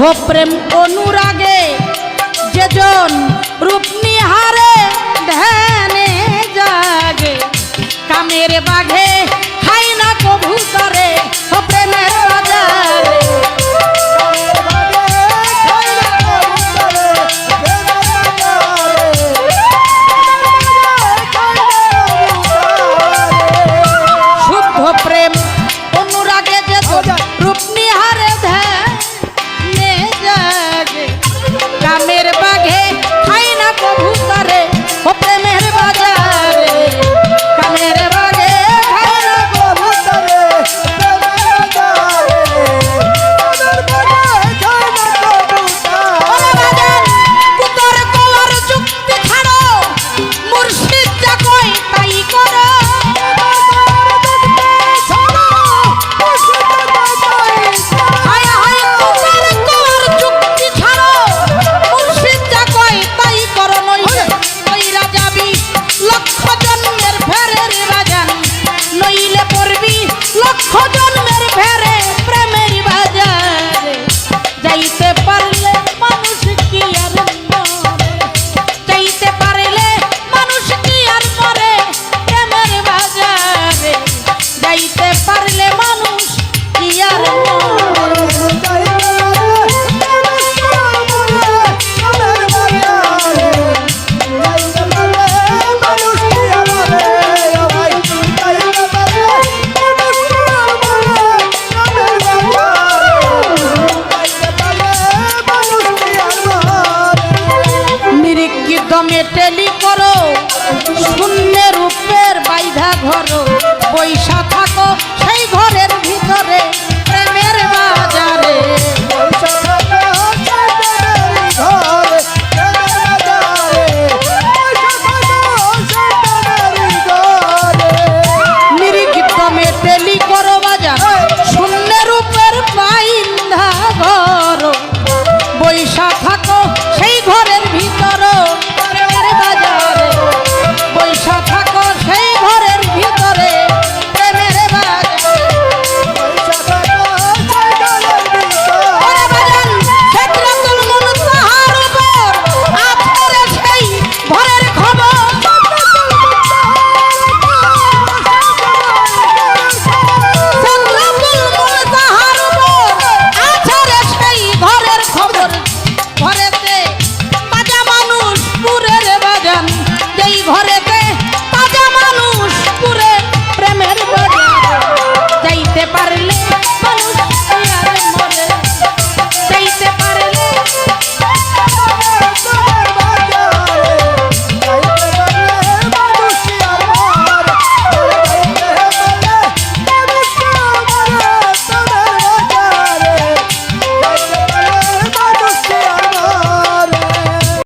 প্রেম অনুরাগে যেজন রূপ নিহারে ধ্যানে জাগে। কামের বাঘে খাই না কভু তরে টেলি করো শূন্য রূপের বাইধা ঘর। vamos.